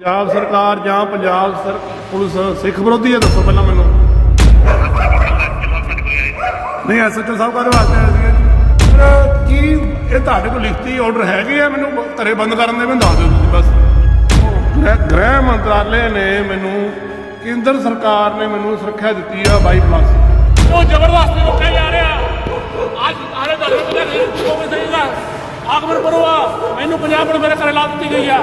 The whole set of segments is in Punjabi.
ਪੰਜਾਬ ਸਰਕਾਰ ਜਾਂ ਪੰਜਾਬ ਸਰ, ਪੁਲਿਸ ਸਿੱਖ ਵਿਰੋਧੀ ਹੈ ਦੱਸੋ ਪਹਿਲਾਂ ਮੈਨੂੰ। ਨਹੀਂ, ਐਸਐਚਓ ਸਾਹਿਬ ਕਾਹਦੇ ਵਾਸਤੇ ਆਏ ਸੀਗੇ? ਜੀ? ਕੀ, ਇਹ ਤੁਹਾਡੇ ਕੋਲ ਲਿਖਤੀ ਆਰਡਰ ਹੈਗੇ ਆ? ਮੈਨੂੰ ਘਰੇ ਬੰਦ ਕਰਨ ਦੇ, ਮੈਨੂੰ ਦੱਸ ਦਿਓ ਤੁਸੀਂ, ਬਸ। ਗ੍ਰਹਿ- ਮੰਤਰਾਲੇ ਨੇ ਮੈਨੂੰ, ਕੇਂਦਰ ਸਰਕਾਰ ਨੇ ਮੈਨੂੰ ਸੁਰੱਖਿਆ ਦਿੱਤੀ ਆ 22 ਪਲੱਸ ਉਹ ਜ਼ਬਰਦਸਤੀ ਰੋਕਿਆ ਜਾ ਰਿਹਾ। ਅੱਜ ਆਲੇ ਦਰਸ਼ਕ ਦੇ ਗੋਬਿੰਦ ਸਿੰਘ ਦਾ ਆਗਮਨ ਕਰਵਾ ਮੈਨੂੰ ਪੰਜਾਬ ਨੂੰ ਮੇਰੇ ਘਰੇ ਲਾ ਦਿੱਤੀ ਗਈ ਆ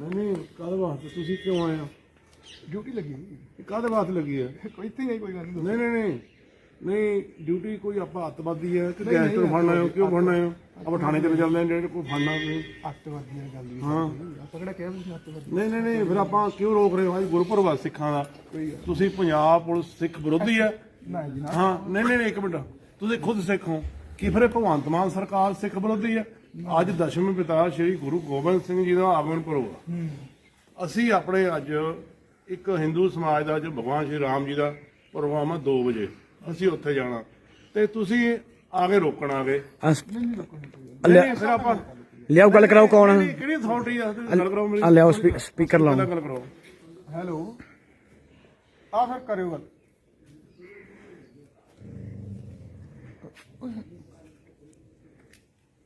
ਨਹੀਂ ਨਹੀਂ ਕਾਹਦੇ ਵਾਸਤੇ ਤੁਸੀਂ ਕਿਉਂ ਆਏ ਹੋ ਡਿਊਟੀ ਲੱਗੀ ਇਹ ਕਾਹਦੇ ਵਾਸਤੇ ਲੱਗੀ ਹੈ ਕੋਈ ਇੱਥੇ ਨਹੀਂ ਕੋਈ ਗੱਲ ਨਹੀਂ। ਨਹੀਂ ਨਹੀਂ ਨਹੀਂ। ਨਹੀਂ ਡਿਊਟੀ ਕੋਈ ਆਪਾਂ ਅੱਤਵਾਦੀ ਹੈ ਕਿ ਨਹੀਂ, ਗੈਂਗਸਟਰ ਨਹੀਂ, ਫੜਨਾ ਹੈ ਕਿਉਂ ਫੜਨਾ ਹੈ? ਆਪਾਂ ਥਾਣੇ ਤੇ ਚੱਲਦੇ ਹਾਂ ਜਿਹੜੇ ਕੋਈ ਫੜਨਾ ਨਹੀਂ ਅੱਤਵਾਦੀ ਦੀ ਗੱਲ ਨਹੀਂ ਹਾਂ ਆਪਾਂ ਕਿਹੜਾ ਕਹਿ ਤੁਸੀਂ ਅੱਤਵਾਦੀ? ਨਹੀਂ ਨਹੀਂ ਨਹੀਂ ਫਿਰ ਆਪਾਂ ਕਿਉਂ ਰੋਕ ਰਹੇ ਹੋ? ਅੱਜ ਗੁਰਪੁਰਬ ਸਿੱਖਾਂ ਦਾ। ਤੁਸੀਂ ਪੰਜਾਬ ਪੁਲਿਸ ਸਿੱਖ ਵਿਰੋਧੀ ਹੈ ਨਾ ਜੀ ਨਾ। ਹਾਂ ਨਹੀਂ ਨਹੀਂ ਨਹੀਂ, ਇੱਕ ਮਿੰਟ। ਤੁਸੀਂ ਖੁਦ ਸਿੱਖ ਹੋ। ਕੀ ਫਿਰ ਇਹ ਭਗਵੰਤ ਮਾਨ ਸਰਕਾਰ ਸਿੱਖ ਵਿਰੋਧੀ ਹੈ ਅੱਜ ਦਸ਼ਮੇਂ ਪਿਤਾ ਸ੍ਰੀ ਗੁਰੂ ਗੋਬਿੰਦ ਸਿੰਘ ਜੀ ਦਾ ਆਗਮਨ ਪੁਰਬ ਅਸੀਂ ਆਪਣੇ ਅੱਜ ਇੱਕ ਹਿੰਦੂ ਸਮਾਜ ਦਾ ਜੋ ਭਗਵਾਨ ਸ਼੍ਰੀ ਰਾਮ ਜੀ ਦਾ ਪ੍ਰੋਗਰਾਮ ਆ 2 ਵਜੇ। ਅਸੀਂ ਉੱਥੇ ਜਾਣਾ। ਤੇ ਤੁਸੀਂ ਆ ਕੇ ਰੋਕਣ ਆ ਗਏ। ਨਹੀਂ ਨਹੀਂ, ਫਿਰ ਆਪਾਂ ਲਿਆਓ ਗੱਲ ਕਰਾਓ ਕੌਣ ਆ? ਕਿਹੜੀ- ਕਿਹੜੀ ਅਥਾਰਟੀ ਆ? ਗੱਲ ਕਰਾਓ ਮੇਰੀ। ਆ ਲਿਆਓ ਸਪੀ- ਸਪੀਕਰ ਲਾਓ। ਗੱਲ ਕਰਾਓ। ਹੈਲੋ। ਆ ਫਿਰ ਕਰਿਓ ਗੱਲ।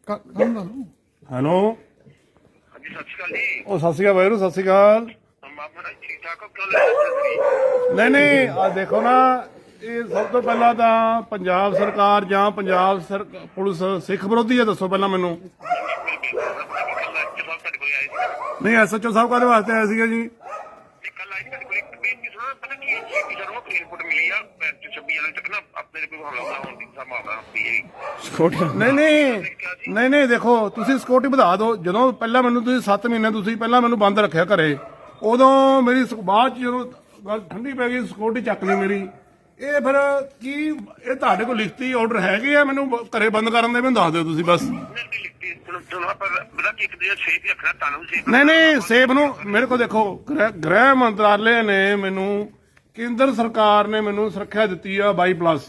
ਕੰਮ ਹੈਲੋ। ਹਾਂਜੀ ਸਤਿ ਸ਼੍ਰੀ ਅਕਾਲ ਜੀ। ਉਹ ਸਤਿ ਸ਼੍ਰੀ ਅਕਾਲ ਵਾਹਿਗੁਰੂ ਸਤਿ ਸ਼੍ਰੀ ਅਕਾਲ। ਹਮ ਆਪਣਾ ਠੀਕ ਠਾਕ ਹੋ ਕਿਉਂ ਲੈ ਨਹੀਂ ਨਹੀਂ ਆ ਦੇਖੋ ਨਾ ਇਹ ਸਭ ਤੋਂ ਪਹਿਲਾਂ ਤਾਂ ਪੰਜਾਬ ਸਰਕਾਰ ਜਾਂ ਪੰਜਾਬ ਸਰ ਪੁਲਿਸ ਸਿੱਖ ਵਿਰੋਧੀ ਹੈ ਦੱਸੋ ਪਹਿਲਾਂ ਮੈਨੂੰ। ਕੱਲ ਤੁਹਾਡੇ ਕੋਲ ਆਏ ਸੀ ਨਹੀਂ ਐਸਐਚਓ ਸਾਹਿਬ ਕਾਹਦੇ ਵਾਸਤੇ ਆਏ ਸੀਗੇ ਜੀ? ਤੇ ਕੱਲ ਆਏ ਸੀ ਤੁਹਾਡੇ ਕੋਲ ਇੱਕ ਬੇਨਤੀ ਸੁਣਾ ਪਤਾ ਕੀ ਹੈ ਜੀ ਕਿ ਜਦੋਂ ਰਿਪੋਰਟ ਮਿਲੀ ਆ 26 ਵਾਲੇ ਤੱਕ ਨਾ ਆਪਣੇ ਤੇ ਕੋਈ ਹਮਲਾ ਹੋਣ ਦੀ ਸੰਭਾਵਨਾ ਹੁੰਦੀ ਹੈ ਨਹੀਂ ਨਹੀਂ ਨਹੀਂ ਨਹੀਂ ਦੇਖੋ ਤੁਸੀਂ ਸਿਕਿਉਰਿਟੀ ਵਧਾ ਦਿਓ। ਜਦੋਂ ਪਹਿਲਾਂ ਮੈਨੂੰ ਤੁਸੀਂ 7 ਮਹੀਨੇ ਤੁਸੀਂ ਪਹਿਲਾਂ ਮੈਨੂੰ ਬੰਦ ਰੱਖਿਆ ਘਰੇ। ਉਦੋਂ ਮੇਰੀ ਸ- ਬਾਅਦ ਚ ਜਦੋਂ ਗੱਲ ਠੰਡੀ ਪੈ ਗਈ ਸਿਕਿਉਰਿਟੀ ਚੱਕ ਲਈ ਮੇਰੀ। ਇਹ ਫਿਰ ਕੀ, ਇਹ ਤੁਹਾਡੇ ਕੋਲ ਲਿਖਤੀ ਆਰਡਰ ਹੈਗੇ ਆ? ਮੈਨੂੰ ਬ- ਘਰੇ ਬੰਦ ਕਰਨ ਦੇ ਮੈਨੂੰ ਦੱਸ ਦਿਓ ਤੁਸੀਂ, ਬਸ। ਨਹੀਂ ਲਿਖਤੀ ਤੁਹਾਨੂੰ ਤੁਹਾਨੂੰ ਆਪਾਂ ਪਤਾ ਕੀ ਇੱਕ ਦਿਨ ਸੇਫ ਹੀ ਰੱਖਣਾ ਤੁਹਾਨੂੰ ਵੀ ਸੇਫ ਨਹੀਂ ਨਹੀਂ ਸੇਫ ਨੂੰ ਮੇਰੇ ਕੋਲ ਦੇਖੋ, ਗ੍ਰਹਿ ਗ੍ਰਹਿ ਮੰਤਰਾਲੇ ਨੇ ਮੈਨੂੰ, ਕੇਂਦਰ ਸਰਕਾਰ ਨੇ ਮੈਨੂੰ ਸੁਰੱਖਿਆ ਦਿੱਤੀ ਆ 22 ਪਲੱਸ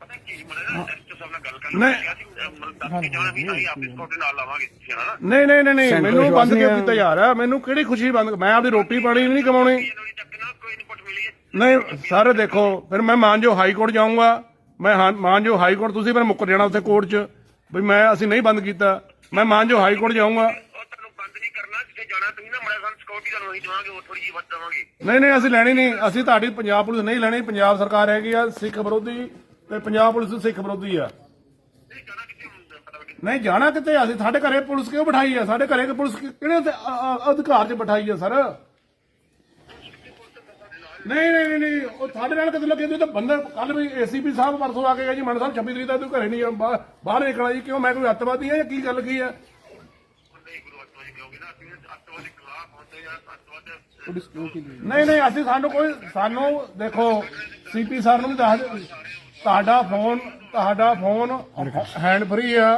ਪਤਾ ਕੀ ਮਰੇ ਸਾਹਿਬ ਨਾਲ ਗੱਲ ਕਰਨਾ ਨਹੀਂ। ਕਿਹਾ ਸੀ ਮਤਲਬ ਦੱਸ ਕੇ ਜਾਣਾ ਵੀ ਅਸੀਂ ਆਪੇ ਤੁਹਾਡੇ ਨਾਲ ਲਾਵਾਂਗੇ ਤੁਸੀਂ ਹਨਾ ਨਹੀਂ ਨਹੀਂ ਨਹੀਂ ਮੈਨੂੰ ਬੰਦ ਕਿਉਂ ਆ। ਕੀਤਾ ਜਾ ਰਿਹਾ ਮੈਨੂੰ ਕਿਹੜੀ ਖੁਸ਼ੀ ਬੰਦ ਮੈਂ ਆਪਦੀ ਰੋਟੀ ਪਾਣੀ ਨਹੀਂ ਕਮਾਉਣੀ। ਨਹੀਂ ਸਰ ਦੇਖੋ ਫਿਰ ਮੈਂ ਮਾਨਜੋ ਹਾਈ ਕੋਰਟ ਜਾਊਂਗਾ। ਮੈਂ ਮਾਨਜੋ ਹਾਈ ਕੋਰਟ ਤੁਸੀਂ ਫਿਰ ਮੁੱਕਰ ਜਾਣਾ ਉੱਥੇ ਕੋਰਟ 'ਚ। ਵੀ ਮੈਂ ਅਸੀਂ ਨਹੀਂ ਬੰਦ ਕੀਤਾ। ਮੈਂ ਮਾਨਜੋ ਹਾਈ ਕੋਰਟ ਜਾਊਂਗਾ। ਉਹ ਤੁਹਾਨੂੰ ਬੰਦ ਨਹੀਂ ਕਰਨਾ ਜਿੱਥੇ ਜਾਣਾ ਤੁਸੀਂ ਨਾ ਮੜਾ ਸਾਨੂੰ ਸਿਕਿਉਰਿਟੀ ਤੁਹਾਨੂੰ ਅਸੀਂ ਦੇਵਾਂਗੇ ਉਹ ਥੋੜੀ ਜਿਹੀ ਵੱਧ ਦੇਵਾਂਗੇ। ਨਹੀਂ ਨਹੀਂ ਅਸੀਂ ਲੈਣੀ ਨਹੀਂ। ਅਸੀਂ ਤੁਹਾਡੀ ਪੰਜਾਬ ਪੁਲਿਸ ਨਹੀਂ ਲੈਣੀ। ਪੰਜਾਬ ਸਰਕਾਰ ਹੈਗੀ ਆ ਸਿੱਖ ਵਿਰੋਧੀ ਤੇ ਪੰਜਾਬ ਪੁਲਿਸ ਸਿੱਖ ਵਿਰੋਧੀ ਆ। ਨਹੀਂ ਜਾਣਾ ਕਿਤੇ ਅਸੀਂ ਸਾਡੇ ਘਰੇ ਪੁਲਿਸ ਕਿਉਂ ਬਿਠਾਈ ਆ? ਸਾਡੇ ਘਰੇ ਪੁਲਿਸ ਕਿਹੜੇ ਅਧਿਕਾਰ 'ਚ ਬਿਠਾਈ ਆ ਸਰ? ਨਹੀਂ ਨਹੀਂ ਨਹੀਂ ਉਹ ਸਾਡੇ ਨਾਲ ਕਿਤੇ ਲੱਗੇ ਤੇ ਬੰਦਾ ਕੱਲ ਵੀ ਏਸੀਪੀ ਸਾਹਿਬ ਪਰਸੋਂ ਆ ਕੇ ਗਿਆ ਜੀ ਮਨ ਸਾਹਿਬ 26 ਤਰੀਕ ਦਾ ਤੂੰ ਘਰੇ ਨਹੀਂ ਆ, ਬਾਹਰ ਨਿਕਲਣਾ ਜੀ ਕਿਉਂ? ਮੈਂ ਕੋਈ ਅੱਤਵਾਦੀ ਆ ਜਾਂ ਕੀ ਗੱਲ ਕੀ ਆ? ਨਹੀਂ? ਨਹੀਂ ਨਹੀਂ ਅਸੀਂ ਸਾਨੂੰ ਕੋਈ ਸਾਨੂੰ ਦੇਖੋ ਸੀਪੀ ਸਰ ਨੂੰ ਵੀ ਦੱਸ ਦਿਓ ਤੁਹਾਡਾ ਫੋਨ ਤੁਹਾਡਾ ਫੋਨ ਹੈਂਡ ਫ੍ਰੀ ਆ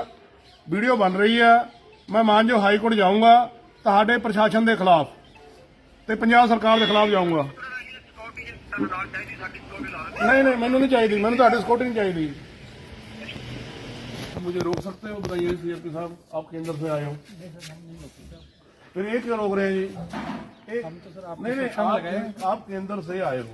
ਵੀਡੀਓ ਬਣ ਰਹੀ ਆ ਮੈਂ ਮਾਨਜੋ ਹਾਈ ਕੋਰਟ ਜਾਊਂਗਾ ਤੁਹਾਡੇ ਪ੍ਰਸ਼ਾਸਨ ਦੇ ਖਿਲਾਫ ਤੇ ਪੰਜਾਬ ਸਰਕਾਰ ਦੇ ਖਿਲਾਫ ਜਾਊਂਗਾ ਸਿਕਿਉਰਿਟੀ ਤੁਹਾਨੂੰ ਨਾਲ ਚਾਹੀਦੀ ਸਾਡੀ ਸਿਕਿਉਰਿਟੀ ਲਾ ਦਿੰਦੇ नहीं नहीं मैंने नहीं चाहिए मैंने तो सिक्योरिटी नहीं चाहिए मुझे रोक सकते हो बताइए सीएसपी साहब आप केंद्र से आए हो फिर ये क्यों रोक रहे हैं जी एक नहीं नहीं आप, आप केंद्र से आए हो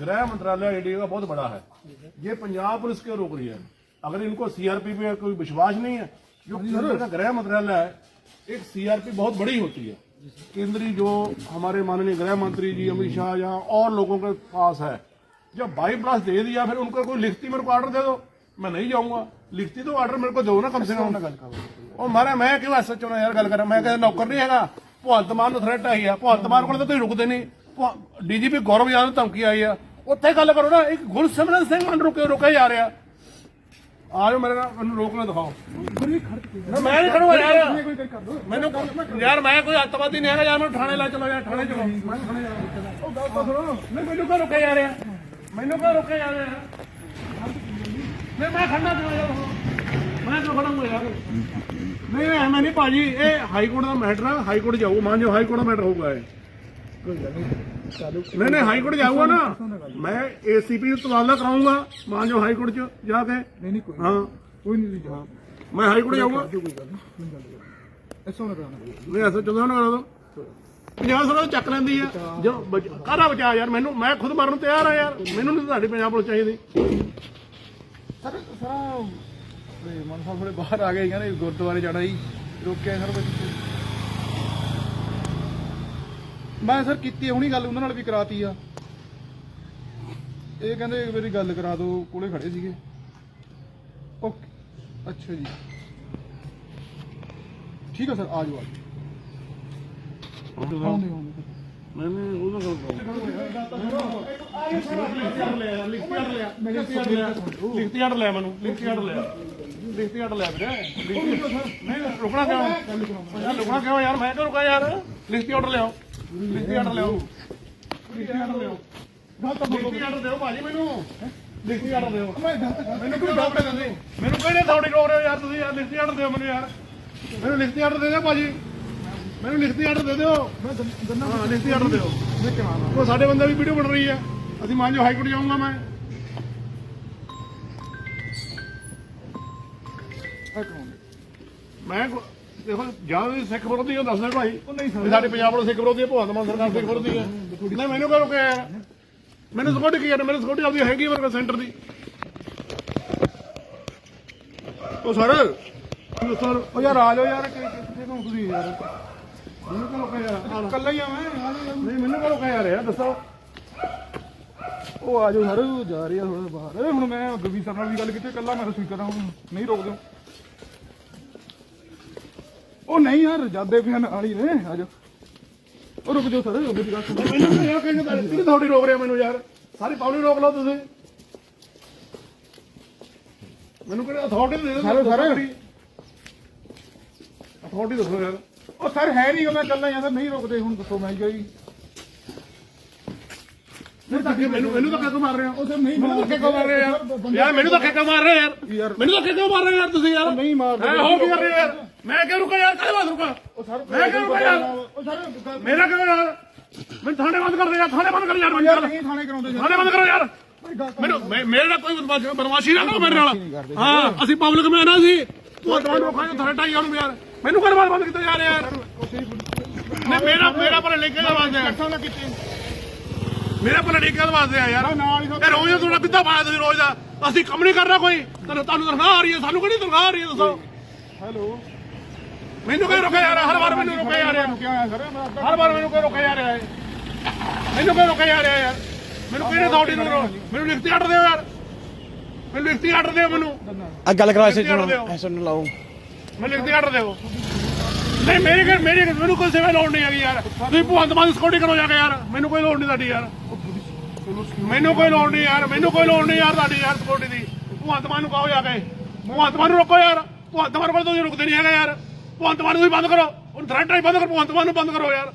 گرہ منترالیہ ڈی کا بہت بڑا ہے۔ یہ پنجاب پولیس کے روک رہی ہے؟ اگر ان کو سی آر پی پہ کوئی بشواش نہیں ہے جو ہاں جی، گرہ منترالیہ ہے ایک سی آر پی بہت بڑی ہوتی ہے۔ کندری جو ہمارے ماننی گرہ منتری جی امت شاہ یا اور لوگوں کے پاس ہے جب بائی پلاس دے دیا پھر ان کو کوئی لکھتی میرے کو آرڈر دے دو۔ میں نہیں جاؤں گا۔ لکھتی تو آرڈر میرے کو دو نا کم سے کم۔ اور مارا میں کیوں ایسا چونہ یار گل کر رہا میں کہ نوکر نہیں ہے نا پہلتمان تو تھریٹ آئی ہے۔ پہلتمان کو تو رک دے نہیں۔ ਡੀਜੀਪੀ ਗੌਰਵ ਯਾਦਵ ਨੂੰ ਧਮਕੀ ਆਈ ਆ। ਉੱਥੇ ਗੱਲ ਕਰੋ ਨਾ, ਇੱਕ ਗੁਰਸਿਮਰਨ ਸਿੰਘ ਨੂੰ ਰੁਕੇ ਰੁਕੇ ਜਾ ਰਿਹਾ? ਆਜੋ ਮੇਰੇ ਨਾਲ, ਮੈਨੂੰ ਰੋਕਣਾ ਦਿਖਾਓ। ਨਾ, ਮੈਂ ਨਹੀਂ ਖੜੂਗਾ ਯਾਰ। ਮੈਨੂੰ ਯਾਰ, ਮੈਂ ਕੋਈ ਅੱਤਵਾਦੀ ਨਹੀਂ ਹੈਗਾ, ਯਾਰ, ਮੈਨੂੰ ਥਾਣੇ ਲੈ ਚਲੋ, ਯਾਰ, ਥਾਣੇ ਚਲੋ। ਉਹ ਗੱਲ ਤਾਂ ਸੁਣੋ, ਨਹੀਂ, ਮੈਨੂੰ ਕਿਉਂ ਰੁਕਿਆ ਜਾ ਰਿਹਾ? ਮੈਨੂੰ ਕਿਉਂ ਰੁਕਿਆ ਜਾ ਰਿਹਾ? ਨਹੀਂ, ਮੈਂ ਖੜਨਾ ਕਿਉਂ ਯਾਰ? ਮੈਂ ਕਿਉਂ ਖੜਾਂਗਾ ਯਾਰ? ਨਹੀਂ, ਐਵੇਂ ਨਹੀਂ ਭਾਜੀ, ਇਹ ਹਾਈ ਕੋਰਟ ਦਾ ਮੈਟਰ ਆ ਹਾਈ ਕੋਰਟ ਜਾਊ ਮੰਨ ਜੋ ਹਾਈ ਕੋਰਟ ਦਾ ਮੈਟਰ ਹੋਊਗਾ ਇਹ। ਨਹੀਂ ਨਹੀਂ ਹਾਈ ਕੋਰਟ ਜਾਊਗਾ ਨਾ। ਮੈਂ ਏਸੀਪੀ ਨੂੰ ਤਬਾਦਲਾ ਕਰਾਉਂਗਾ ਮੰਨ ਜੋ ਹਾਈ ਕੋਰਟ ਚ ਜਾ ਕੇ। ਨਹੀਂ ਨਹੀਂ ਕੋਈ ਹਾਂ। ਕੋਈ ਨਹੀਂ ਜਾ ਮੈਂ ਹਾਈ ਕੋਰਟ ਜਾਊਗਾ। ਕੋਈ ਗੱਲ ਨਹੀਂ ਐਸਾ ਨਾ ਕਰਾਣਾ ਨਹੀਂ ਐਸਾ ਚੰਗਾ ਨਾ ਕਰਾ ਦੋ। ਪੰਜਾਬ ਸਰਕਾਰ ਚੱਕ ਲੈਂਦੀ ਆ। ਜੋ ਕਾਹਦਾ ਬਚਾ ਯਾਰ? ਮੈਨੂੰ ਮੈਂ ਖੁਦ ਮਰਨ ਤਿਆਰ ਆ ਯਾਰ। ਮੈਨੂੰ ਨਹੀਂ ਤੁਹਾਡੀ ਪੰਜਾਬ ਪੁਲਿਸ ਚਾਹੀਦੀ। ਸਰ ਸਰ ਮਨ ਸਾਹਿਬ ਬਾਹਰ ਆ ਗਏ ਕਹਿੰਦੇ ਗੁਰਦੁਆਰੇ ਜਾਣਾ ਜੀ। ਰੋਕਿਆ ਸਰ ਵਿੱਚ ਮੈਂ ਸਰ ਕੀਤੀ ਹੁਣੀ ਗੱਲ ਉਹਨਾਂ ਨਾਲ ਵੀ ਕਰਾਤੀ ਆ। ਇਹ ਕਹਿੰਦੇ ਮੇਰੀ ਗੱਲ ਕਰਾ ਦਿਓ ਕੋਲੇ ਖੜੇ ਸੀਗੇ। ਓਕੇ ਅੱਛਾ ਜੀ। ਠੀਕ ਹੈ ਸਰ ਆ ਜਾਓ ਆ ਜਾਓ। ਆਉਂਦੇ ਆਉਂਦੇ ਨਹੀਂ ਨਹੀਂ ਉਹ ਤਾਂ ਗੱਲ ਲਿਖਤੀ ਆਰਡਰ ਲੈ ਮੈਨੂੰ ਲਿਖਤੀ ਆਰਡਰ ਲੈ। ਲਿਖਤੀ ਆਰਡਰ ਲੈ ਵੀਰੇ। ਨਹੀਂ ਰੁਕਣਾ ਕਿਉਂ? ਰੁਕਣਾ ਕਿਉਂ ਯਾਰ? ਮੈਂ ਕਿਉਂ ਰੁਕਾ ਯਾਰ? ਲਿਖਤੀ ਆਰਡਰ ਲਿਆਓ। ਲਿਖਤੀ ਆਰਡਰ ਲਿਆਓ। ਲਿਖਤੀ ਆਰਡਰ ਲਿਆਓ। ਲਿਖਤੀ ਆਰਡਰ ਦਿਓ ਭਾਜੀ ਮੈਨੂੰ। ਲਿਖਤੀ ਆਰਡਰ ਦਿਓ। ਮੈਨੂੰ ਕੋਈ ਡਾਕਟਰ ਦਿੰਦੇ। ਮੈਨੂੰ ਕਿਹੜੇ ਥੋੜੀ ਰੋ ਰਹੇ ਹੋ ਯਾਰ ਤੁਸੀਂ? ਯਾਰ ਲਿਖਤੀ ਆਰਡਰ ਦਿਓ ਮੈਨੂੰ ਯਾਰ। ਮੈਨੂੰ ਲਿਖਤੀ ਆਰਡਰ ਦੇ ਦਿਓ ਭਾਜੀ। ਮੈਨੂੰ ਲਿਖਤੀ ਆਰਡਰ ਦੇ ਦਿਓ। ਹਾਂ ਲਿਖਤੀ ਆਰਡਰ ਦਿਓ। ਦੇਖ ਕੇ ਆਉਣਾ ਉਹ ਸਾਡੇ ਬੰਦੇ ਦੀ ਵੀਡੀਓ ਬਣ ਰਹੀ ਹੈ। ਅਸੀਂ ਮੰਨ ਜੋ ਹਾਈ ਕੋਰਟ ਜਾਊਂਗਾ ਮੈਂ। ਮੈਂ ਦੇਖੋ ਜਾਂ ਵੀ ਸਿੱਖ ਵਿਰੋਧੀ ਉਹ ਦੱਸਦਾ ਭਾਈ। ਉਹ ਨਹੀਂ ਸਾਡੇ ਪੰਜਾਬ ਵਾਲੇ ਸਿੱਖ ਵਿਰੋਧੀ ਹੈ ਭਗਵੰਤ ਮਾਨ ਸਰਕਾਰ ਸਿੱਖ ਵਿਰੋਧੀ ਹੈ ਨਹੀਂ ਮੈਨੂੰ ਰੁਕਿਆ ਯਾਰ? ਮੈਨੂੰ ਸਕਿਉਰਟੀ ਕੀ ਯਾਰ ਮੈਨੂੰ ਸਕਿਉਰਟੀ ਆਪਦੀ ਹੈਗੀ ਵਰਗਾ ਸੈਂਟਰ ਦੀ। ਉਹ ਸਰ ਸਰ ਉਹ ਯਾਰ ਆ ਜਾਓ ਯਾਰ ਕਿ- ਕਿੱਥੇ ਨੂੰ ਤੁਸੀਂ ਯਾਰ? ਮੈਨੂੰ ਕਿਉਂ ਰੁਕਿਆ ਯਾਰ। ਇਕੱਲਾ ਹੀ ਆ ਮੈਂ ਆ ਜਾਓ। ਨਹੀਂ ਮੈਨੂੰ ਕਿਉਂ ਰੁਕਿਆ ਯਾਰ? ਯਾਰ ਦੱਸੋ। ਉਹ ਆ ਜਾਓ ਸਰ ਜਾ ਰਹੀ ਆ ਥੋੜਾ ਬਾਹਰ। ਹੁਣ ਮੈਂ ਗਵੀ ਸਰ ਨਾਲ ਵੀ ਗੱਲ ਕੀਤੀ ਕੱਲਾ ਮੈਂ ਸਪੀਕਰ ਹੁਣ ਨਹੀਂ ਰੋਕ ਦਿਓ ਉਹ ਨਹੀਂ ਯਾਰ ਜਾਦੇ ਵੀ ਨਾਲ ਹੀ ਨੇ ਆ ਜਾਓ। ਉਹ ਰੁਕ ਜਾਓ ਸਰ ਮੇਰੀ ਗੱਲ ਸੁਣੋ ਮੈਨੂੰ ਯਾਰ ਕਹਿੰਦੇ ਕਿਹੜੀ ਥੋੜੀ ਰੋਕ ਰਿਹਾ ਮੈਨੂੰ ਯਾਰ। ਸਾਰੀ ਪਬਲਿਕ ਰੋਕ ਲਓ ਤੁਸੀਂ। ਮੈਨੂੰ ਕਿਹੜਾ ਅਥਾਰਟੀ ਦੇ ਦਿਓ ਸਰ, ਸਰ। ਅਥਾਰਟੀ ਦੱਸੋ ਯਾਰ। ਉਹ ਸਰ ਹੈ ਨਹੀਂ ਮੈਂ ਆ ਸਰ ਨਹੀਂ ਰੁਕਦੇ ਹੁਣ ਦੱਸੋ ਮੈਂ ਧੱਕੇ ਮੈਨੂੰ ਮੈਨੂੰ ਧੱਕੇ ਕਿਉਂ ਮਾਰ ਰਹੇ ਹੋ ਉਹ ਸਰ ਨਹੀਂ ਮੈਨੂੰ ਧੱਕੇ ਕਿਉਂ ਮਾਰ ਰਹੇ ਯਾਰ ਯਾਰ ਮੈਨੂੰ ਧੱਕੇ ਕਿਉਂ ਮਾਰ ਰਹੇ ਯਾਰ। ਯਾਰ। ਮੈਨੂੰ ਧੱਕੇ ਕਿਉਂ ਮਾਰ ਰਹੇ ਹੋ ਯਾਰ ਤੁਸੀਂ ਯਾਰ। ਨਹੀਂ ਮਾਰਦੇ। ਹੈਂ, ਹੋਰ ਕੀ ਕਰ ਰਹੇ ਹੋ ਯਾਰ? ਮੈਂ ਕਿਉਂ ਰੁਕਾ ਯਾਰ? ਕਦੇ ਬਾਤ ਰੁਕਾ ਉਹ ਸਰ ਮੈਂ ਕਿਉਂ ਰੁਕਾ ਯਾਰ? ਉਹ ਸਰ ਮੇਰਾ ਕਿਉਂ ਯਾਰ? ਮੈਨੂੰ ਥਾਣੇ ਬੰਦ ਕਰ ਦੇ ਯਾਰ ਥਾਣੇ ਬੰਦ ਕਰ ਯਾਰ ਮੈਨੂੰ ਯਾਰ ਯਾਰ ਨਹੀਂ ਥਾਣੇ ਕਰਾਉਂਦੇ ਸਰ ਥਾਣੇ ਬੰਦ ਕਰੋ ਯਾਰ। ਮੈਨੂੰ ਮੇਰੇ ਨਾਲ ਕੋਈ ਬਦਮਾਸ਼ੀ ਨਾ ਕਰੋ ਮੇਰੇ ਨਾਲ। ਹਾਂ ਅਸੀਂ ਪਬਲਿਕ ਮੈਂ ਨਾ ਸੀ ਤੂੰ ਤੁਹਾਨੂੰ ਰੋਕਾਂ ਥਾਣੇ ਟਾਈ ਉਹਨੂੰ ਯਾਰ। ਮੈਨੂੰ ਕਰ ਬੰਦ ਕੀਤਾ ਜਾ ਰਿਹਾ ਯਾਰ। ਨਹੀਂ ਮੇਰਾ ਮੇਰਾ ਪਰ ਵਾਸਤੇ ਹੈ। ਕੱਟਾਂ ਨਾ ਕੀਤੀ? ਮੇਰਾ ਪਰ ਲਿਖੇ ਦਾ ਵਾਸਤੇ ਆ ਯਾਰ। ਇਹ ਰੋਜ਼ ਦਾ ਤੁਹਾਡਾ ਕਿੱਦਾਂ ਪਾਇਆ ਤੁਸੀਂ ਰੋਜ਼ ਦਾ। ਅਸੀਂ ਕੰਮ ਨਹੀਂ ਕਰਨਾ ਕੋਈ। ਤੁਹਾਨੂੰ ਤੁਹਾਨੂੰ ਤਨਖਾਹ ਆ ਰਹੀ ਹੈ ਸਾਨੂੰ ਕਿਹੜੀ ਤਨਖਾਹ ਆ ਰਹੀ ਹੈ ਦੱਸੋ? ਹੈਲੋ। ਮੈਨੂੰ ਕੋਈ ਰੁਕਿਆ ਜਾ ਰਿਹਾ ਹਰ ਵਾਰ ਮੈਨੂੰ ਰੁਕਿਆ ਜਾ ਰਿਹਾ ਹਰ ਵਾਰ ਮੈਨੂੰ ਕੋਈ ਰੁਕਿਆ ਜਾ ਰਿਹਾ ਹੈ ਮੈਨੂੰ ਕੋਈ ਰੁਕਿਆ ਜਾ ਰਿਹਾ ਯਾਰ? ਮੈਨੂੰ ਕਿਹੜੇ ਅਥਾਰਟੀ ਨੂੰ ਮੈਨੂੰ ਲਿਖਤੀ ਆਰਡਰ ਦਿਓ ਯਾਰ। ਮੈਨੂੰ ਲਿਖਤੀ ਆਰਡਰ ਦਿਓ ਮੈਨੂੰ। ਆ ਗੱਲ ਕਰਾ ਐਸੇ ਨੂੰ ਲਾਓ। ਮੈਨੂੰ ਲਿਖਤੀ ਆਰਡਰ ਦਿਓ। ਨਹੀਂ ਮੇਰੀ ਘਰ ਮੇਰੀ ਘਰ- ਮੈਨੂੰ ਕੋਈ ਸੇਵਾ ਲੋੜ ਨਹੀਂ ਹੈਗੀ ਯਾਰ। ਤੁਸੀਂ ਭਗਵੰਤ ਮਾਨ ਸਿਕਿਉਰਿਟੀ ਕਰੋ ਜਾ ਕੇ ਯਾਰ। ਮੈਨੂੰ ਕੋਈ ਲੋੜ ਨਹੀਂ ਤੁਹਾਡੀ ਯਾਰ। ਮੈਨੂੰ ਕੋਈ ਲੋੜ ਨਹੀਂ ਯਾਰ। ਮੈਨੂੰ ਕੋਈ ਲੋੜ ਨਹੀਂ ਯਾਰ ਤੁਹਾਡੀ ਯਾਰ ਸਿਕਿਉਰਿਟੀ ਦੀ। ਭਗਵੰਤ ਮਾਨ ਨੂੰ ਕਹੋ ਜਾ ਕੇ। ਭਗਵੰਤ ਮਾਨ ਨੂੰ ਰੋਕੋ ਯਾਰ। ਭਗਵੰਤ ਮਾਨ ਕੋਲ ਤੁਸੀਂ ਰੁਕਦੇ ਨਹੀਂ ਹੈਗਾ ਯਾਰ। ਭਗਵੰਤ ਮਾਨ ਨੂੰ ਤੁਸੀਂ ਬੰਦ ਕਰੋ। ਉਹ ਥ੍ਰੈਟ ਟਾਈ ਬੰਦ ਕਰੋ ਭਗਵੰਤ ਮਾਨ ਨੂੰ ਬੰਦ ਕਰੋ ਯਾਰ।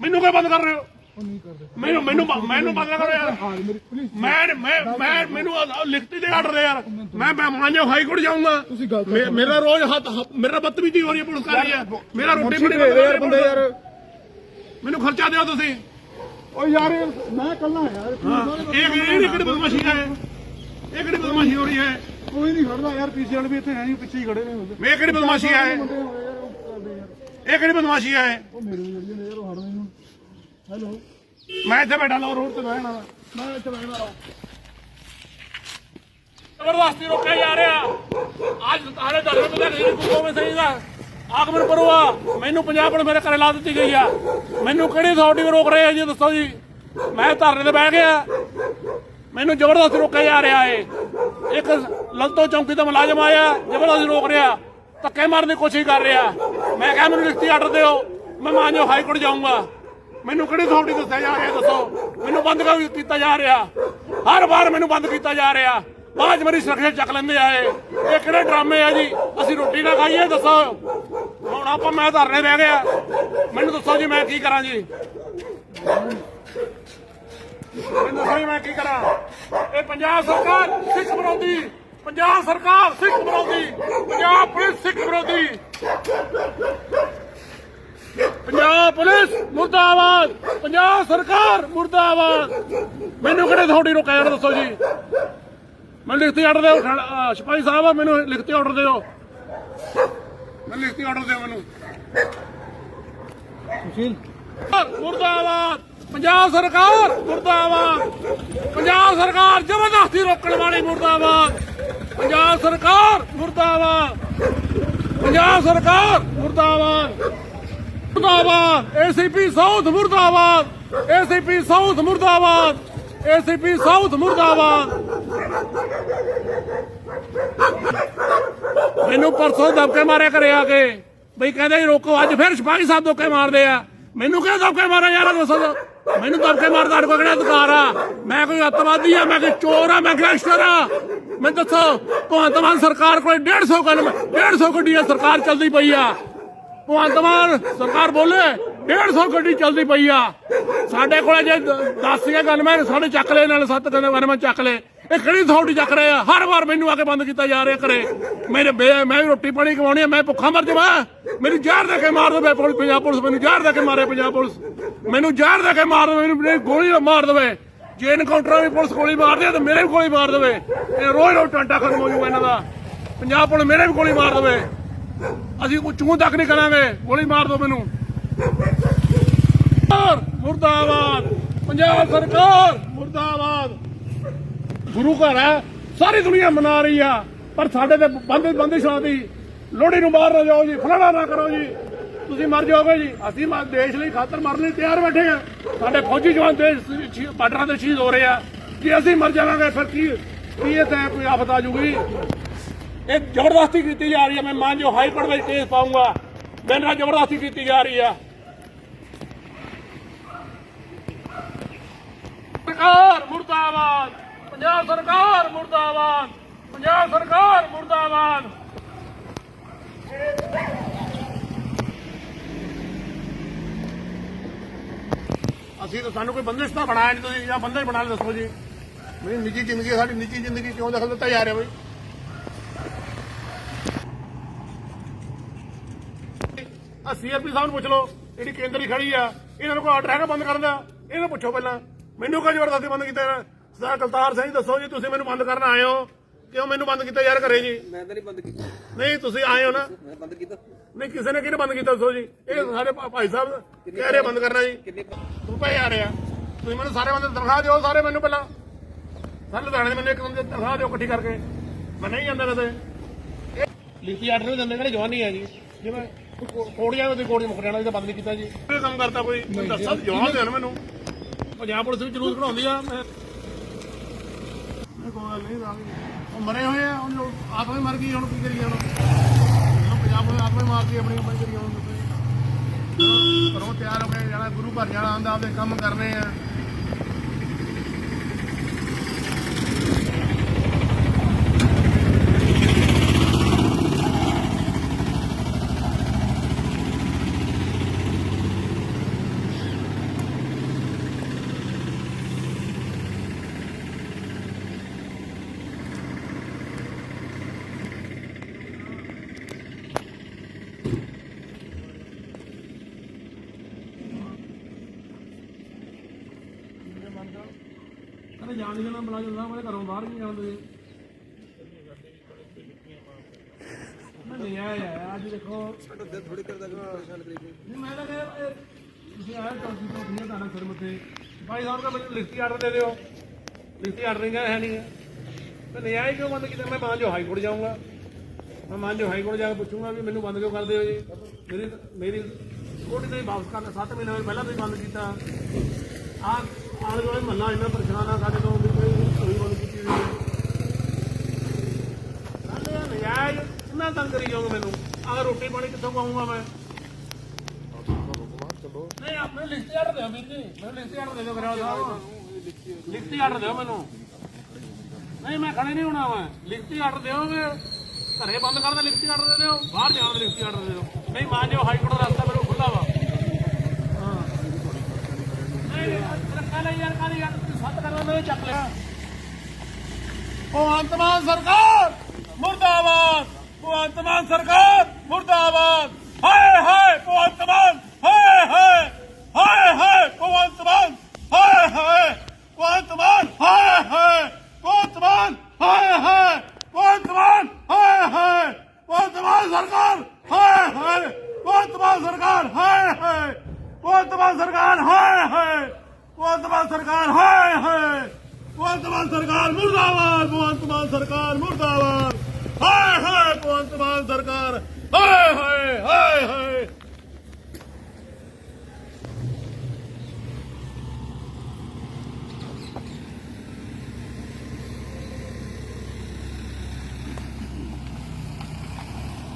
ਮੈਨੂੰ ਕੋਈ ਬੰਦ ਕਰ ਰਹੇ ਹੋ? ਨਹੀਂ ਮੈਨੂੰ ਮੈਨੂੰ ਮੈਨੂੰ ਬੰਦ ਕਰੋ ਯਾਰ। ਮੈਂ ਮੈਂ ਮੈਂ ਮੈਨੂੰ ਲਿਖਤੀ ਦੇ ਆਰਡਰ ਯਾਰ। ਮੈਂ ਮੈਂ ਮਾਨਜੋ ਹਾਈ ਕੋਰਟ ਜਾਊਂਗਾ। ਮੇਰਾ ਰੋਜ਼ ਹੱਥ ਮੇਰਾ ਬਦਤਮੀਜ਼ੀ ਹੋ ਰਹੀ ਹੈ ਪੁਲਿਸ ਕਰ ਰਹੀ ਹੈ। ਮੇਰਾ ਰੋਟੀ ਬਣੀ ਯਾਰ ਬੰਦੇ ਯਾਰ। ਮੈਨੂੰ ਖਰਚਾ ਦਿਓ ਤੁਸੀਂ। ਉਹ ਯਾਰ ਮੈਂ ਕੱਲਾ ਯਾਰ। ਇਹ ਕਿਹੜੀ ਬਦਮਾਸ਼ੀ ਹੈ? ਇਹ ਕਿਹੜੀ ਬਦਮਾਸ਼ੀ ਹੋ ਰਹੀ ਹੈ? ਕੋਈ ਨਹੀਂ ਖੜਦਾ ਯਾਰ ਪੀਸੀ ਵਾਲੇ ਵੀ ਇੱਥੇ ਹੈ ਨਹੀਂ ਪਿੱਛੇ ਹੀ ਖੜੇ ਨੇ ਉਹਦੇ। ਇਹ ਕਿਹੜੀ ਬਦਮਾਸ਼ੀ ਹੈ ਬੰਦੇ ਹੋਏ ਯਾਰ ਉਹ ਕਰਦੇ ਯਾਰ। ਇਹ ਕਿਹੜੀ ਬਦਮਾਸ਼ੀ ਹੈ ਉਹ ਮੇਰੇ ਜਿਹੜੀ ਨੇ ਯਾਰ ਉਹ ਹੜਦੇ ਨੂੰ ਹੈਲੋ। ਮੈਂ ਇੱਥੇ ਬੈਠਾ ਲਾ ਰੋਡ ਤੇ ਬਹਿਣਾ ਮੈਂ ਇੱਥੇ ਬੈਠਾ ਲਾ ਜ਼ਬਰਦਸਤੀ ਰੋਕਿਆ ਜਾ ਰਿਹਾ। ਅੱਜ ਸਾਰੇ ਦਰਸ਼ਨ ਪਤਾ ਨਹੀਂ ਗੁਰੂ ਗੋਬਿੰਦ ਸਿੰਘ ਦਾ। ਆਗਮਨ ਪਰਵਾ ਮੈਨੂੰ ਪੰਜਾਬ ਪੁਲਿਸ ਮੇਰੇ ਘਰੇ ਲਾ ਦਿੱਤੀ ਗਈ ਆ। ਮੈਨੂੰ ਕਿਹੜੀ ਅਥਾਰਟੀ ਰੋਕ ਰਹੇ ਆ ਜੀ ਦੱਸੋ ਜੀ। ਮੈਂ ਧਰਨੇ ਤੇ ਬਹਿ ਗਿਆ। ਮੈਨੂੰ ਜ਼ਬਰਦਸਤੀ ਰੋਕਿਆ ਜਾ ਰਿਹਾ ਏ ਇੱਕ ਲਲਤੋ ਚੌਂਕੀ ਦਾ ਮੁਲਾਜ਼ਮ ਆਇਆ, ਜ਼ਬਰਦਸਤੀ ਰੋਕ ਰਿਹਾ, ਧੱਕੇ ਮਾਰਨ ਦੀ ਕੋਸ਼ਿਸ਼ ਕਰ ਰਿਹਾ। ਮੈਂ ਕਿਹਾ, ਮੈਨੂੰ ਲਿਖਤੀ ਆਰਡਰ ਦਿਓ, ਮੈਂ ਮਾਨਯੋਗ ਹਾਈ ਕੋਰਟ ਜਾਊਂਗਾ। ਮੈਨੂੰ ਕਿਹੜੀ ਅਥਾਰਟੀ ਦੱਸਿਆ ਜਾ ਰਿਹਾ ਦੱਸੋ? ਮੈਨੂੰ ਬੰਦ ਕਿਉਂ ਕੀਤਾ ਜਾ ਰਿਹਾ? ਹਰ ਵਾਰ ਮੈਨੂੰ ਬੰਦ ਕੀਤਾ ਜਾ ਰਿਹਾ। ਬਾਅਦ ਮੇਰੀ ਸੁਰੱਖਿਆ ਚੱਕ ਲੈਂਦੇ ਆਏ ਇਹ। ਕਿਹੜੇ ਡਰਾਮੇ ਆ ਜੀ? ਅਸੀਂ ਰੋਟੀ ਨਾ ਖਾਈਏ ਦੱਸੋ। ਹੁਣ ਆਪਾਂ ਮੈਂ ਧਰਨੇ ਬਹਿ ਗਿਆ ਮੈਨੂੰ ਦੱਸੋ ਜੀ, ਮੈਂ ਕੀ ਕਰਾਂ ਜੀ? ਮੈਨੂੰ ਦੱਸੋ ਜੀ, ਮੈਂ ਕੀ ਕਰਾਂ? ਇਹ ਪੰਜਾਬ ਸਰਕਾਰ ਸਿੱਖ ਵਿਰੋਧੀ ਪੰਜਾਬ ਸਰਕਾਰ ਸਿੱਖ ਵਿਰੋਧੀ ਪੰਜਾਬ ਪੁਲਿਸ ਸਿੱਖ ਵਿਰੋਧੀ। ਪੰਜਾਬ ਪੁਲਿਸ ਮੁਰਦਾਬਾਦ ਪੰਜਾਬ ਸਰਕਾਰ ਮੁਰਦਾਬਾਦ। ਮੈਨੂੰ ਕਿਹੜੇ ਥੋੜੀ ਰੋਕਿਆ ਯਾਰ ਦੱਸੋ ਜੀ? ਮੈਨੂੰ ਲਿਖਤੀ ਆਰਡਰ ਦਿਓ ਸਿਪਾਹੀ ਸਾਹਿਬ ਮੈਨੂੰ ਲਿਖਤੀ ਆਰਡਰ ਦਿਓ। ਮੈਨੂੰ ਲਿਖਤੀ ਆਰਡਰ ਦਿਓ ਮੈਨੂੰ। ਮੁਰਦਾਬਾਦ ਪੰਜਾਬ ਸਰਕਾਰ ਮੁਰਦਾਬਾਦ। ਪੰਜਾਬ ਸਰਕਾਰ ਜ਼ਬਰਦਸਤੀ ਰੋਕਣ ਵਾਲੀ ਮੁਰਦਾਬਾਦ। ਪੰਜਾਬ ਸਰਕਾਰ, ਮੁਰਦਾਬਾਦ। ਪੰਜਾਬ ਸਰਕਾਰ, ਮੁਰਦਾਬਾਦ। ਮੁਰਦਾਬਾਦ। ਏਸੀਪੀ ਸਾਊਥ ਮੁਰਦਾਬਾਦ। ਏਸੀਪੀ ਸਾਊਥ ਮੁਰਦਾਬਾਦ। ਏਸੀਪੀ ਸਾਊਥ ਮੁਰਦਾਬਾਦ। ਮੈਨੂੰ ਪਰਸੋਂ ਦਬਕੇ ਮਾਰਿਆ ਕਰੇ ਆ ਕੇ। ਬਈ ਕਹਿੰਦੇ ਜੀ ਰੋਕੋ, ਅੱਜ ਫਿਰ ਸਿਪਾਹੀ ਸਾਹਿਬ ਦਬਕੇ ਮਾਰਦੇ ਆ। ਮੈਨੂੰ ਕਿਉਂ ਦਬਕੇ ਮਾਰਿਆ ਯਾਰ, ਦੱਸੋ ਮੈਨੂੰ ਦਬਕੇ ਮਾਰਦਾ ਕੋਈ ਅਧਿਕਾਰ ਆ? ਮੈਂ ਕੋਈ ਅੱਤਵਾਦੀ ਆ, ਮੈਂ ਕੋਈ ਚੋਰ ਆ, ਮੈਂ ਗੈਂਗਸਟਰ ਆ। ਮੈਂ ਦੱਸੋ, ਭਗਵੰਤ ਮਾਨ ਸਰਕਾਰ ਕੋਲ 150 ਗੱਲ 150 ਗੱਡੀਆਂ ਸਰਕਾਰ ਚੱਲਦੀ ਪਈ ਆ। ਭਗਵੰਤ ਮਾਨ ਸਰਕਾਰ ਬੋਲੇ 150 ਗੱਡੀ ਚੱਲਦੀ ਪਈ ਆ। ਸਾਡੇ ਕੋਲ ਜੇ 10 ਸੀਗੇ ਗਨਮੈਨ, ਸਾਡੇ ਚੱਕ ਲਏ, ਨਾਲ ਸੱਤ ਗਨਮੈਨ ਚੱਕ ਲਏ। ਇਹ ਕਿਹੜੀ ਥੋੜੀ ਚੱਕ ਰਹੇ ਆ? ਹਰ ਵਾਰ ਮੈਨੂੰ ਆ ਕੇ ਬੰਦ ਕੀਤਾ ਜਾ ਰਿਹਾ ਕਰੇ ਮੇਰੇ ਬੇ- ਮੈਂ ਵੀ ਰੋਟੀ ਪਾਣੀ ਕਮਾਉਣੀ ਆ, ਮੈਂ ਭੁੱਖਾ ਮਰ ਜਾਵਾਂ। ਮੈਨੂੰ ਜ਼ਹਿਰ ਦੇ ਕੇ ਮਾਰ ਦੇਵੇ ਪੁਲਿਸ ਪੰਜਾਬ ਪੁਲਿਸ ਮੈਨੂੰ ਜ਼ਹਿਰ ਦੇ ਕੇ ਮਾਰੇ, ਪੰਜਾਬ ਪੁਲਿਸ। ਮੈਨੂੰ ਜ਼ਹਿਰ ਦੇ ਕੇ ਮਾਰ ਦੇਵੇ, ਮੈਨੂੰ ਮੇਰੀ ਗੋਲੀ ਨਾਲ ਮਾਰ ਦੇਵੇ। ਜੇ ਇਨਕਾਊਂਟਰਾਂ ਵੀ ਪੁਲਿਸ ਗੋਲੀ ਮਾਰਦੀ ਆ, ਤਾਂ ਮੇਰੇ ਵੀ ਗੋਲੀ ਮਾਰ ਦੇਵੇ। ਇਹ ਰੋਜ਼ ਰੋਜ਼ ਟਾਂਟਾ ਖਤਮ ਹੋ ਜਾਊਗਾ ਇਹਨਾਂ ਦਾ। ਪੰਜਾਬ ਪੁਲਿਸ ਮੇਰੇ ਵੀ ਗੋਲੀ ਮਾਰ ਦੇਵੇ। ਅਸੀਂ ਕੋਈ ਚੂੰ ਤੱਕ ਨਹੀਂ ਕਰਾਂਗੇ। ਗੋਲੀ ਮਾਰ ਦਿਓ ਮੈਨੂੰ। ਮੁਰਦਾਬਾਦ! ਪੰਜਾਬ ਸਰਕਾਰ ਮੁਰਦਾਬਾਦ! ਗੁਰੂ ਘਰ ਹੈ ਸਾਰੀ ਦੁਨੀਆ ਮਨਾ ਰਹੀ ਆ। ਪਰ ਸਾਡੇ ਤੇ ਬੰਦੇ ਬੰਦਿਸ਼ ਦੀ ਲੋਹੜੀ ਨੂੰ ਬਾਹਰ ਨਾ ਜਾਓ ਜੀ, ਫਲਾਣਾ ਨਾ ਕਰੋ ਜੀ। ਤੁਸੀਂ ਮਰ ਜਾਓਗੇ ਜੀ। ਅਸੀਂ ਦੇਸ਼ ਲਈ ਖਾਤਰ ਮਰਨ ਲਈ ਤਿਆਰ ਬੈਠੇ ਆ। ਸਾਡੇ ਫੌਜੀ ਜਵਾਨ ਦੇਸ਼ ਸ਼ਹੀ- ਬਾਰਡਰਾਂ ਤੇ ਸ਼ਹੀਦ ਹੋ ਰਹੇ ਆ। ਜੇ ਅਸੀਂ ਮਰ ਜਾਵਾਂਗੇ, ਫਿਰ ਕੀ ਕੀ ਇਹ ਤੇ ਕੋਈ ਆਫਤ ਆ ਜੂਗੀ ਇਹ ਜ਼ਬਰਦਸਤੀ ਕੀਤੀ ਜਾ ਰਹੀ ਹੈ ਮੈਂ ਮਾਨ ਜੋ ਹਾਈ ਕੋਰਟ ਵਿੱਚ ਕੇਸ ਪਾਉਂਗਾ ਮੇਰੇ ਨਾਲ ਜ਼ਬਰਦਸਤੀ ਕੀਤੀ ਜਾ ਰਹੀ ਆ। ਸਰਕਾਰ ਮੁਰਦਾਬਾਦ। ਪੰਜਾਬ ਸਰਕਾਰ ਮੁਰਦਾਬਾਦ ਪੰਜਾਬ ਸਰਕਾਰ ਮੁਰਦਾਬਾਦ। ਅਸੀਂ ਤਾਂ ਸਾਨੂੰ ਕੋਈ ਬੰਦਿਸ਼ ਤਾਂ ਬਣਾਇਆ ਨਹੀਂ ਤੁਸੀਂ ਜਾਂ ਬੰਦਿਸ਼ ਬਣਾ ਕੇ ਦੱਸੋ ਜੀ। ਮੇਰੀ ਨਿੱਜੀ ਜ਼ਿੰਦਗੀ ਸਾਡੀ ਨਿੱਜੀ ਜ਼ਿੰਦਗੀ ਕਿਉਂ ਦਖਲ ਦਿੱਤਾ ਜਾ ਰਿਹਾ ਬਈ? ਆ ਸੀਆਰਪੀ ਸਾਹਿਬ ਨੂੰ ਪੁੱਛ ਲਓ ਜਿਹੜੀ ਕੇਂਦਰੀ ਖੜੀ ਆ ਇਹਨਾਂ ਨੂੰ ਕੋਈ ਆਰਡਰ ਹੈਗਾ ਬੰਦ ਕਰਨ ਦਾ? ਇਹਨੂੰ ਪੁੱਛੋ ਪਹਿਲਾਂ। ਮੈਨੂੰ ਕਿਉਂ ਜ਼ਬਰਦਸਤੀ ਬੰਦ ਕੀਤਾ ਸਰਦਾਰ ਕਲਤਾਰ ਸਿੰਘ ਦੱਸੋ ਜੀ ਤੁਸੀਂ ਮੈਨੂੰ ਬੰਦ ਕਰਨ ਆਏ ਹੋ? ਕਿਉਂ ਮੈਨੂੰ ਬੰਦ ਕੀਤਾ ਯਾਰ ਘਰੇ ਜੀ? ਮੈਂ ਤਾਂ ਨਹੀਂ ਬੰਦ ਕੀਤਾ। ਨਹੀਂ ਤੁਸੀਂ ਆਏ ਹੋ ਨਾ? ਮੈਂ ਬੰਦ ਕੀਤਾ। ਨਹੀਂ ਕਿਸੇ ਨੇ ਕਿਹਨੇ ਬੰਦ ਕੀਤਾ ਦੱਸੋ ਜੀ? ਇਹ ਸਾਡੇ ਭਾ- ਭਾਈ ਸਾਹਿਬ ਕਹਿ ਰਹੇ ਬੰਦ ਕਰਨਾ ਜੀ। ਕਿੰਨੇ ਤੂੰ ਪਏ ਆ ਰਿਹਾ। ਤੁਸੀਂ ਮੈਨੂੰ ਸਾਰੇ ਬੰਦੇ ਤਨਖਾਹ ਦਿਓ ਸਾਰੇ ਮੈਨੂੰ ਪਹਿਲਾਂ। ਸਾਰੇ ਲੁਧਿਆਣੇ ਦੇ ਮੈਨੂੰ ਇੱਕ ਬੰਦੇ ਤਨਖਾਹ ਦਿਓ ਇਕੱਠੀ ਕਰਕੇ। ਮੈਂ ਨਹੀਂ ਜਾਂਦਾ ਕਦੇ ਲਿਖਤੀ ਆਰਡਰ ਵੀ ਦਿੰਦੇ ਕਿਹੜੇ ਜਵਾਨੀ ਹੈ ਜੀ। ਜਿਵੇਂ ਕੋੜੀਆਂ ਦੀ ਕੋੜੀ ਮੁਖੜਿਆਣਾ ਇਹਦਾ ਬੰਦ ਨਹੀਂ ਕੀਤਾ ਜੀ। ਇਹ ਕੰਮ ਕਰਤਾ ਕੋਈ। ਦੱਸੋ ਜਵਾਬ ਦੇਣ ਮੈਨੂੰ। ਪੰਜਾਬ ਪੁਲਿਸ ਵੀ ਜਲੂਸ ਕਢਾਉਂਦੀ ਆ ਮੈਂ ਨਹੀਂ ਰਾਗੀ ਉਹ ਮਰੇ ਹੋਏ ਆ, ਉਹ ਆਤਮਾ ਮਰ ਗਈ, ਹੁਣ ਕੀ ਕਰੀਏ ਹੁਣ? ਹੁਣ ਪੰਜਾਬ ਪੁਲਿਸ ਆਤਮਾ ਮਾਰਦੀ ਆਪਣੀ ਆਪਣੀ ਕਰੀਏ ਹੁਣ। ਦੱਸੋ ਪਰੋਂ ਤਿਆਰ ਹੋ ਕੇ ਜਾਣਾ, ਗੁਰੂ ਘਰ ਜਾਣਾ ਆਂਦਾ ਆਪਦੇ ਕੰਮ ਕਰਨੇ ਆ। ਕਹਿੰਦੇ ਜਾਣ ਨਹੀਂ ਜਾਣਾ ਬਲਾ ਜਾਂਦਾ ਮੇਰੇ ਘਰੋਂ ਬਾਹਰ ਨਹੀਂ ਜਾਣ ਦੇ ਨਹੀਂ ਆਇਆ ਅੱਜ ਦੇਖੋ। ਸਾਡਾ ਦਿਲ ਥੋੜੀ ਕਰਦਾ ਕਿ ਪਰੇਸ਼ਾਨ ਕਰੀ ਨਹੀਂ, ਮੈਂ ਤਾਂ ਕਿਹਾ ਤੁਸੀਂ ਆਏ ਚੌਕੀ ਤੋਂ ਕਿੰਨੇ ਤੁਹਾਡਾ ਸਿਰ ਮੱਥੇ। ਭਾਈ ਸਾਹਿਬ ਦਾ ਮੈਨੂੰ ਲਿਖਤੀ ਆਰਡਰ ਦੇ ਦਿਓ। ਲਿਖਤੀ ਆਰਡਰ ਨਹੀਂ ਹੈ ਨਹੀਂ। ਹੈ ਨਹੀਂ ਆਇਆ ਕਿਉਂ ਬੰਦ ਕੀਤਾ? ਮੈਂ ਮਾਨ ਜੋ ਹਾਈ ਕੋਰਟ ਜਾਊਂਗਾ। ਮੈਂ ਮਾਨ ਜੋ ਹਾਈ ਕੋਰਟ ਜਾ ਕੇ ਪੁੱਛੂੰਗਾ ਵੀ ਮੈਨੂੰ ਬੰਦ ਕਿਉਂ ਕਰਦੇ ਹੋ ਜੀ? ਮੇਰੀ ਮੇਰੀ ਕੋਰਟ ਨੇ ਵਾਪਸ ਕਰਨਾ 7 ਮਹੀਨੇ ਪਹਿਲਾਂ ਤੋਂ ਬੰਦ ਕੀਤਾ। ਆ ਆਲੇ ਦੁਆਲੇ ਮਹੱਲਾ ਇੰਨਾ ਪਰੇਸ਼ਾਨ ਆ ਸਾਡੇ ਤੋਂ ਵੀ ਕੋਈ ਕੋਈ ਬੰਦ ਕੀਤੀ ਹੋਈ ਹੈ। ਨਾਲੇ ਨਜਾਇਜ਼ ਕਿੰਨਾ ਤੰਗ ਕਰੀ ਜਾਓਗੇ ਮੈਨੂੰ। ਆਹ ਰੋਟੀ ਪਾਣੀ ਕਿੱਥੋਂ ਪਾਉਂਗਾ ਮੈਂ? ਨਹੀਂ ਆਪਣੇ ਲਿਖਤੀ ਆਰਡਰ ਦਿਓ ਵੀਰ ਜੀ। ਮੈਨੂੰ ਲਿਖਤੀ ਆਰਡਰ ਦੇ ਦਿਓ ਸਾਹਿਬ। ਲਿਖਤੀ ਆਰਡਰ ਦਿਓ। ਮੈਨੂੰ। ਨਹੀਂ ਮੈਂ ਖੜੇ ਨਹੀਂ ਹੋਣਾ ਮੈਂ। ਲਿਖਤੀ ਆਰਡਰ ਦਿਓਗੇ। ਘਰੇ ਬੰਦ ਕਰਨ ਦਾ ਲਿਖਤੀ ਆਰਡਰ ਦੇ ਦਿਓ। ਬਾਹਰ ਜਾਣ ਦਾ ਲਿਖਤੀ ਆਰਡਰ ਦੇ ਦਿਓ। ਨਹੀਂ ਮੰਨ ਜਾਓ ਹਾਈ ਕੋਰਟ ਦਾ ਰਸਤਾ ਮੈਨੂੰ ਖੁੱਲਾ ਵਾ ਹਾਂ ਨਹੀਂ ਰੱਖਾ ਲੈ ਯਾਰ ਕਾਹਦੀ ਯਾਰ ਚੱਕ ਲਿਆ ਉਹ ਅੰਤਮਾਨ ਸਰਕਾਰ ਭਗਵੰਤ ਮਾਨ ਸਰਕਾਰ ਮੁਰਦਾਬਾਦ ਹਾਏ ਹਾਏ ਭਗਵੰਤ ਮਾਨ ਹਾਏ ਹਾਏ ਹਾਏ ਹਾਏ ਭਗਵੰਤ ਮਾਨ ਹਾਏ ਹਾਏ ਭਗਵੰਤ ਮਾਨ ਹਾਏ ਹਾਏ ਭਗਵੰਤ ਮਾਨ ਹਾਏ ਹਾਏ ਭਗਵੰਤ ਮਾਨ ਹਾਏ ਹਾਏ ਭਗਵੰਤ ਮਾਨ ਸਰਕਾਰ ਹਾਏ ਹਾਏ ਭਗਵੰਤ ਮਾਨ ਸਰਕਾਰ ਹਾਏ ਹਾਏ ਭਗਵੰਤ ਮਾਨ ਸਰਕਾਰ ਹਾਏ ਹਾਏ ਭਗਵੰਤ ਮਾਨ ਸਰਕਾਰ, ਹਾਏ ਹਾਏ। ਭਗਵੰਤ ਮਾਨ ਸਰਕਾਰ ਮੁਰਦਾਬਾਦ ਭਗਵੰਤ ਮਾਨ ਸਰਕਾਰ ਮੁਰਦਾਬਾਦ। ਹਾਏ ਹਾਏ ਭਗਵੰਤ ਮਾਨ ਸਰਕਾਰ। ਹਾਏ ਹਾਏ ਹਾਏ ਹਾਏ।